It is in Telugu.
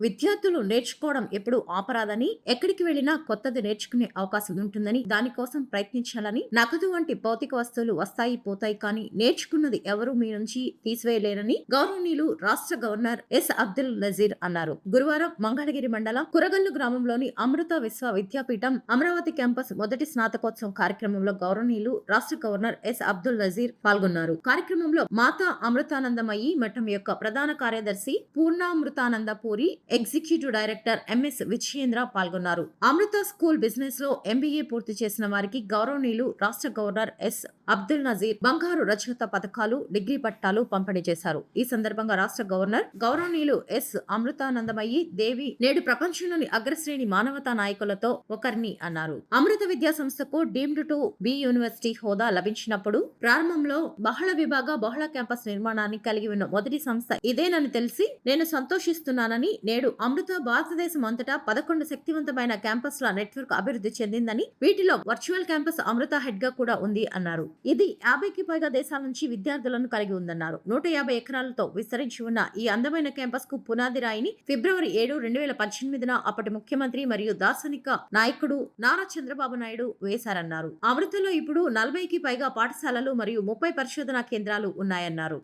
విద్యార్థులు నేర్చుకోవడం ఎప్పుడు ఆపరాదని ఎక్కడికి వెళ్ళినా కొత్తది నేర్చుకునే అవకాశం ఉంటుందని దానికోసం ప్రయత్నించాలని నగదు వంటి భౌతిక వస్తువులు వస్తాయి పోతాయి కానీ నేర్చుకున్నది ఎవరు మీ నుంచి తీసివేయలేరని గౌరవనీయులు రాష్ట్ర గవర్నర్ ఎస్. అబ్దుల్ నజీర్ అన్నారు. గురువారం మంగళగిరి మండలం కురగల్లు గ్రామంలోని అమృత విశ్వ విద్యాపీఠం అమరావతి క్యాంపస్ మొదటి స్నాతకోత్సవం కార్యక్రమంలో గౌరవనీయులు రాష్ట్ర గవర్నర్ ఎస్. అబ్దుల్ నజీర్ పాల్గొన్నారు. కార్యక్రమంలో మాతా అమృతానందమయ్యి మఠం యొక్క ప్రధాన కార్యదర్శి Purnamritananda Puri executive director M S Vijayendra పాల్గొన్నారు. అమృత స్కూల్ బిజినెస్లో ఎంబీఏ పూర్తి చేసిన వారికి గౌరవనీయులు రాష్ట్ర గవర్నర్ ఎస్ అబ్దుల్ నజీర్ బంగారు రచయిత పథకాలు డిగ్రీ పట్టాలు పంపిణీ చేశారు. ఈ సందర్భంగా రాష్ట్ర గవర్నర్ గౌరవనీయులు ఎస్ అమృతానందమయ్యి దేవి నేడు ప్రపంచంలోని అగ్రశ్రేణి మానవతా నాయకులతో ఒకరిని అన్నారు. అమృత విద్యా సంస్థకు డీమ్డ్ టు బి యూనివర్సిటీ హోదా లభించినప్పుడు ప్రారంభంలో బహుళ విభాగ బహుళ క్యాంపస్ నిర్మాణాన్ని కలిగి ఉన్న మొదటి సంస్థ ఇదేనని తెలిసి నేను సంతోషిస్తున్నానని నేడు అమృత భారతదేశం అంతటా పదకొండు శక్తివంతమైన క్యాంపస్ల నెట్వర్క్ అభివృద్ధి చెందిందని వీటిలో వర్చువల్ క్యాంపస్ అమృత హెడ్గా కూడా ఉంది అన్నారు. ఇది యాభైకి పైగా దేశాల నుంచి విద్యార్థులను కలిగి ఉందన్నారు. నూట యాభై ఎకరాలతో విస్తరించి ఉన్న ఈ అందమైన క్యాంపస్కు పునాది రాయిని ఫిబ్రవరి ఏడు రెండు వేల పద్దెనిమిదిన అప్పటి ముఖ్యమంత్రి మరియు దార్శనిక నాయకుడు నారా చంద్రబాబు నాయుడు వేశారన్నారు. అమృతలో ఇప్పుడు నలభైకి పైగా పాఠశాలలు మరియు ముప్పై పరిశోధనా కేంద్రాలు ఉన్నాయన్నారు.